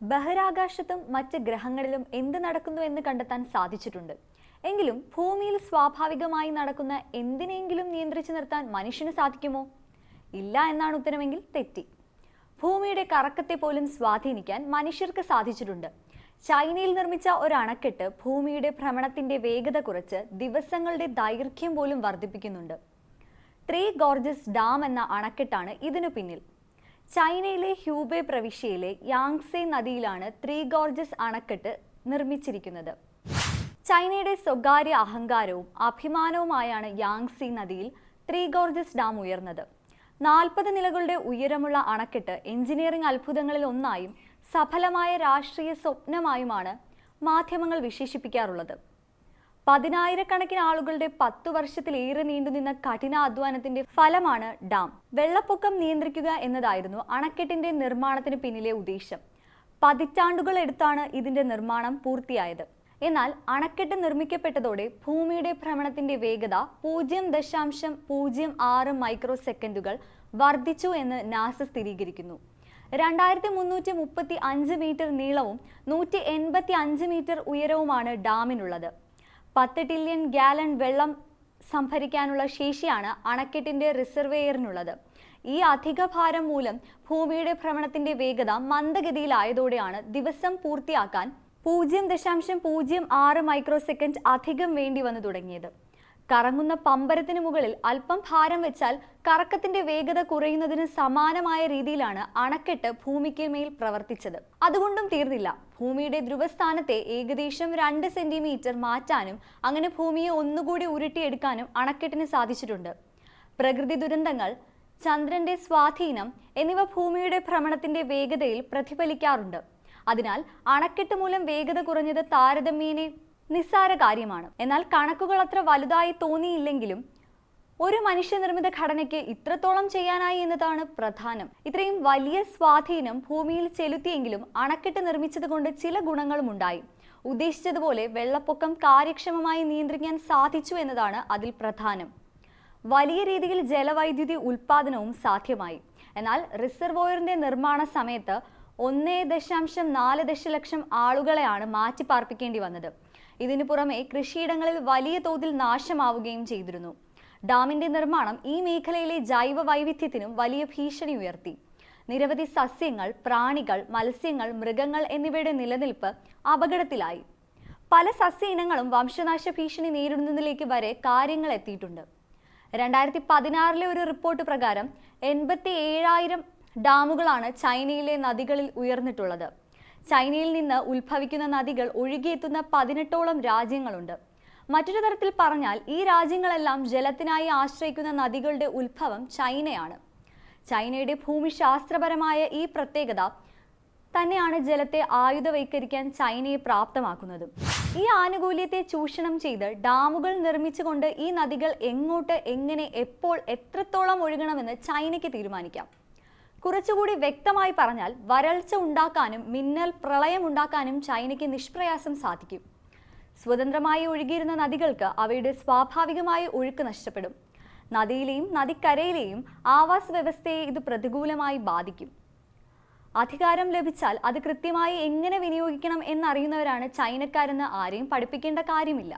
ബഹിരാകാശത്തും മറ്റ് ഗ്രഹങ്ങളിലും എന്ത് നടക്കുന്നു എന്ന് കണ്ടെത്താൻ സാധിച്ചിട്ടുണ്ട്. എങ്കിലും ഭൂമിയിൽ സ്വാഭാവികമായി നടക്കുന്ന എന്തിനെങ്കിലും നിയന്ത്രിച്ചു നിർത്താൻ മനുഷ്യന് സാധിക്കുമോ? ഇല്ല എന്നാണ് ഉത്തരമെങ്കിൽ തെറ്റി. ഭൂമിയുടെ കറക്കത്തെ പോലും സ്വാധീനിക്കാൻ മനുഷ്യർക്ക് സാധിച്ചിട്ടുണ്ട്. ചൈനയിൽ നിർമ്മിച്ച ഒരു അണക്കെട്ട് ഭൂമിയുടെ ഭ്രമണത്തിന്റെ വേഗത കുറച്ച് ദിവസങ്ങളുടെ ദൈർഘ്യം പോലും വർദ്ധിപ്പിക്കുന്നുണ്ട്. ത്രീ ഗോർജസ് ഡാം എന്ന അണക്കെട്ടാണ് ഇതിനു പിന്നിൽ. ചൈനയിലെ ഹ്യൂബെ പ്രവിശ്യയിലെ യാങ്സെ നദിയിലാണ് ത്രീ ഗോർജസ് അണക്കെട്ട് നിർമ്മിച്ചിരിക്കുന്നത്. ചൈനയുടെ സ്വകാര്യ അഹങ്കാരവും അഭിമാനവുമായാണ് യാങ്സി നദിയിൽ ത്രീ ഗോർജസ് ഡാം ഉയർന്നത്. നാൽപ്പത് നിലകളുടെ ഉയരമുള്ള അണക്കെട്ട് എഞ്ചിനീയറിംഗ് അത്ഭുതങ്ങളിൽ ഒന്നായും സഫലമായ രാഷ്ട്രീയ സ്വപ്നമായുമാണ് മാധ്യമങ്ങൾ വിശേഷിപ്പിക്കാറുള്ളത്. പതിനായിരക്കണക്കിന് ആളുകളുടെ പത്തു വർഷത്തിലേറെ നീണ്ടുനിന്ന കഠിനാധ്വാനത്തിന്റെ ഫലമാണ് ഡാം. വെള്ളപ്പൊക്കം നിയന്ത്രിക്കുക എന്നതായിരുന്നു അണക്കെട്ടിന്റെ നിർമ്മാണത്തിന് പിന്നിലെ ഉദ്ദേശം. പതിറ്റാണ്ടുകൾ എടുത്താണ് ഇതിന്റെ നിർമ്മാണം പൂർത്തിയായത്. എന്നാൽ അണക്കെട്ട് നിർമ്മിക്കപ്പെട്ടതോടെ ഭൂമിയുടെ ഭ്രമണത്തിന്റെ വേഗത പൂജ്യം ദശാംശം പൂജ്യം ആറ് മൈക്രോ സെക്കൻഡുകൾ വർദ്ധിച്ചു എന്ന് നാസ സ്ഥിരീകരിക്കുന്നു. രണ്ടായിരത്തി മുന്നൂറ്റി മുപ്പത്തി അഞ്ച് മീറ്റർ നീളവും നൂറ്റി എൺപത്തി അഞ്ച് മീറ്റർ ഉയരവുമാണ് ഡാമിനുള്ളത്. പത്ത് ട്രില്യൺ ഗാലൺ വെള്ളം സംഭരിക്കാനുള്ള ശേഷിയാണ് അണക്കെട്ടിന്റെ റിസർവെയറിനുള്ളത്. ഈ അധിക ഭാരം മൂലം ഭൂമിയുടെ ഭ്രമണത്തിന്റെ വേഗത മന്ദഗതിയിലായതോടെയാണ് ദിവസം പൂർത്തിയാക്കാൻ പൂജ്യം ദശാംശം പൂജ്യം ആറ് മൈക്രോ സെക്കൻഡ് അധികം വേണ്ടി വന്നു തുടങ്ങിയത്. കറങ്ങുന്ന പമ്പരത്തിന് മുകളിൽ അല്പം ഭാരം വെച്ചാൽ കറക്കത്തിന്റെ വേഗത കുറയുന്നതിന് സമാനമായ രീതിയിലാണ് അണക്കെട്ട് ഭൂമിക്ക് മേൽ പ്രവർത്തിച്ചത്. അതുകൊണ്ടും തീർന്നില്ല. ഭൂമിയുടെ ധ്രുവസ്ഥാനത്തെ ഏകദേശം രണ്ട് സെന്റിമീറ്റർ മാറ്റാനും അങ്ങനെ ഭൂമിയെ ഒന്നുകൂടി ഉരുട്ടിയെടുക്കാനും അണക്കെട്ടിന് സാധിച്ചിട്ടുണ്ട്. പ്രകൃതി ദുരന്തങ്ങൾ ചന്ദ്രന്റെ സ്വാധീനം എന്നിവ ഭൂമിയുടെ ഭ്രമണത്തിന്റെ വേഗതയിൽ പ്രതിഫലിക്കാറുണ്ട്. അതിനാൽ അണക്കെട്ട് മൂലം വേഗത കുറഞ്ഞത് താരതമ്യേനെ നിസ്സാര കാര്യമാണ്. എന്നാൽ കണക്കുകൾ അത്ര വലുതായി തോന്നിയില്ലെങ്കിലും ഒരു മനുഷ്യനിർമ്മിത ഘടനയ്ക്ക് ഇത്രത്തോളം ചെയ്യാനായി എന്നതാണ് പ്രധാനം. ഇത്രയും വലിയ സ്വാധീനം ഭൂമിയിൽ ചെലുത്തിയെങ്കിലും അണക്കെട്ട് നിർമ്മിച്ചതുകൊണ്ട് ചില ഗുണങ്ങളും ഉണ്ടായി. ഉദ്ദേശിച്ചതുപോലെ വെള്ളപ്പൊക്കം കാര്യക്ഷമമായി നിയന്ത്രിക്കാൻ സാധിച്ചു എന്നതാണ് അതിൽ പ്രധാനം. വലിയ രീതിയിൽ ജലവൈദ്യുതി ഉൽപാദനവും സാധ്യമായി. എന്നാൽ റിസർവോയറിന്റെ നിർമ്മാണ സമയത്ത് ഒന്നേ ദശാംശം നാല് ദശലക്ഷം ആളുകളെയാണ് മാറ്റിപ്പാർപ്പിക്കേണ്ടി വന്നത്. ഇതിനു പുറമെ കൃഷിയിടങ്ങളിൽ വലിയ തോതിൽ നാശമാവുകയും ചെയ്തിരുന്നു. ഡാമിന്റെ നിർമ്മാണം ഈ മേഖലയിലെ ജൈവ വൈവിധ്യത്തിനും വലിയ ഭീഷണി ഉയർത്തി. നിരവധി സസ്യങ്ങൾ പ്രാണികൾ മത്സ്യങ്ങൾ മൃഗങ്ങൾ എന്നിവയുടെ നിലനിൽപ്പ് അപകടത്തിലായി. പല സസ്യ ഇനങ്ങളും വംശനാശ ഭീഷണി നേരിടുന്നതിലേക്ക് വരെ കാര്യങ്ങൾ എത്തിയിട്ടുണ്ട്. രണ്ടായിരത്തി പതിനാറിലെ ഒരു റിപ്പോർട്ട് പ്രകാരം എൺപത്തി ഏഴായിരം ഡാമുകളാണ് ചൈനയിലെ നദികളിൽ ഉയർന്നിട്ടുള്ളത്. ചൈനയിൽ നിന്ന് ഉത്ഭവിക്കുന്ന നദികൾ ഒഴുകിയെത്തുന്ന പതിനെട്ടോളം രാജ്യങ്ങളുണ്ട്. മറ്റൊരു തരത്തിൽ പറഞ്ഞാൽ ഈ രാജ്യങ്ങളെല്ലാം ജലത്തിനായി ആശ്രയിക്കുന്ന നദികളുടെ ഉത്ഭവം ചൈനയാണ്. ചൈനയുടെ ഭൂമിശാസ്ത്രപരമായ ഈ പ്രത്യേകത തന്നെയാണ് ജലത്തെ ആയുധവൽക്കരിക്കാൻ ചൈനയെ പ്രാപ്തമാക്കുന്നത്. ഈ ആനുകൂല്യത്തെ ചൂഷണം ചെയ്ത് ഡാമുകൾ നിർമ്മിച്ചുകൊണ്ട് ഈ നദികൾ എങ്ങോട്ട് എങ്ങനെ എപ്പോൾ എത്രത്തോളം ഒഴുകണമെന്ന് ചൈനയ്ക്ക് തീരുമാനിക്കാം. കുറച്ചുകൂടി വ്യക്തമായി പറഞ്ഞാൽ വരൾച്ച ഉണ്ടാക്കാനും മിന്നൽ പ്രളയം ഉണ്ടാക്കാനും ചൈനയ്ക്ക് നിഷ്പ്രയാസം സാധിക്കും. സ്വതന്ത്രമായി ഒഴുകിയിരുന്ന നദികൾക്ക് അവയുടെ സ്വാഭാവികമായ ഒഴുക്ക് നഷ്ടപ്പെടും. നദിയിലെയും നദിക്കരയിലെയും ആവാസ വ്യവസ്ഥയെ ഇത് പ്രതികൂലമായി ബാധിക്കും. അധികാരം ലഭിച്ചാൽ അത് കൃത്യമായി എങ്ങനെ വിനിയോഗിക്കണം എന്നറിയുന്നവരാണ് ചൈനക്കാരെന്ന് ആരെയും പഠിപ്പിക്കേണ്ട കാര്യമില്ല.